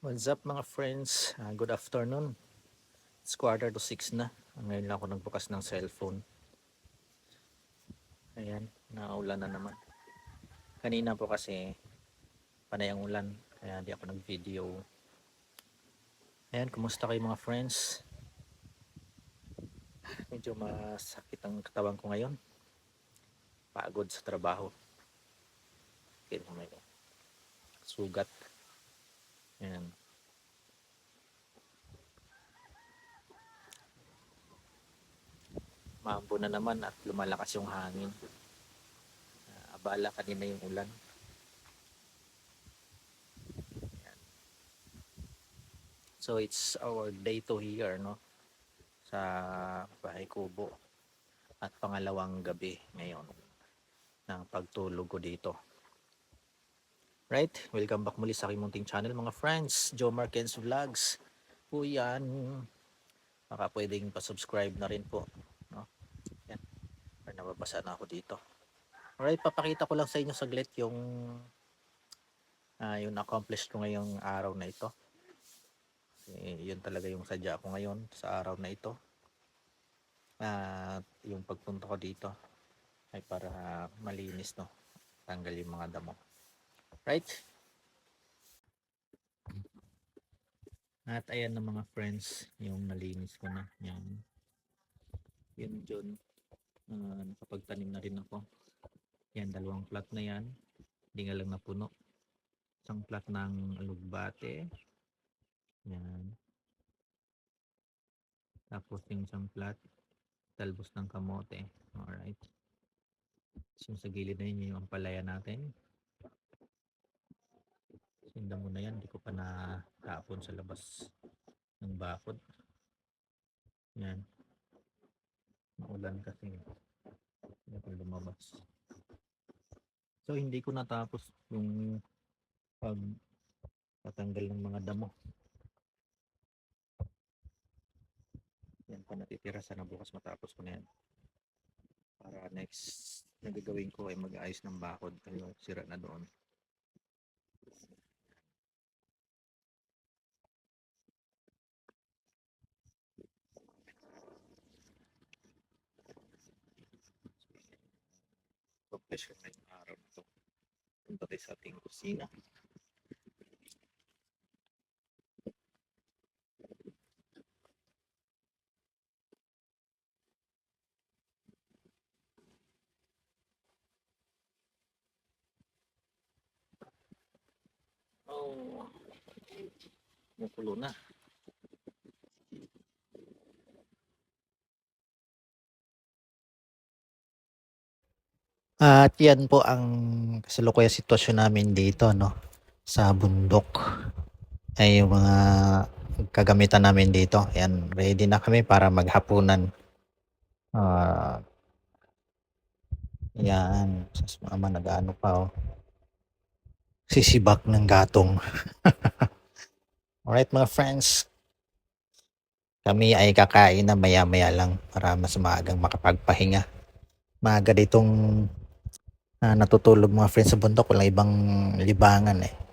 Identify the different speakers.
Speaker 1: What's up mga friends? Ah, good afternoon. It's quarter to six na. Ngayon lang ako nagbukas ng cellphone. Ayan, naulan na naman. Kanina po kasi panay ang ulan. Kaya di ako nag-video. Ayan, kumusta kayo mga friends? Medyo masakit ang katawan ko ngayon. Pagod sa trabaho. Kaya may sugat. Ayan. Mambo na naman at lumalakas yung hangin. Ah, abala kanina yung ulan. Ayan. So it's our day to here, no? Sa Bahay Kubo. At pangalawang gabi ngayon ng pagtulog ko dito. Right? Welcome back muli sa aking munting channel mga friends. Joe Marquez Vlogs. Po yan. Baka pwedeng pa-subscribe na rin po. No? Yan. Or nababasa na ako dito. Alright, papakita ko lang sa inyo saglit yung ah yung accomplished ko ngayong araw na ito. Kasi yun talaga yung sadya ko ngayon sa araw na ito. At yung pagpunta ko dito ay para malinis no. Tanggal yung mga damo. Right? At ayan na mga friends, yung nalinis ko na. Yan. Yun dyan. Ah, nakapagtanim na rin ako. Yan, dalawang plat na yan. Hindi nga lang napuno. Isang plat ng alugbate. Yan. Tapos yung isang plat, talbos ng kamote. Alright. So, sa gilid na yun, yung ampalaya natin. Sinda mo na yan, hindi ko pa natapon sa labas ng bakod. Yan. Maulan kasi. Hindi ako lumabas. So, hindi ko natapos yung pag tatanggal ng mga damo. Yan pa natitira. Sana bukas matapos ko na yan. Para next na gagawin ko ay mag-ayos ng bakod. Kayo sira na doon. Profession ngayong araw na to. Punta tayo sa ating kusina. Oh. Nakulo na. At yan po ang kasalukuyan sitwasyon namin dito, no? Sa bundok. Ay yung mga kagamitan namin dito. Yan, ready na kami para maghapunan. Ah, yan. Sus, mama, nag-ano pa, oh. Sisibak ng gatong. Alright, mga friends. Kami ay kakain na maya-maya lang para mas maagang makapagpahinga. Maaga ditong ah, natutulog mga friends sa bundok. Wala ibang libangan eh.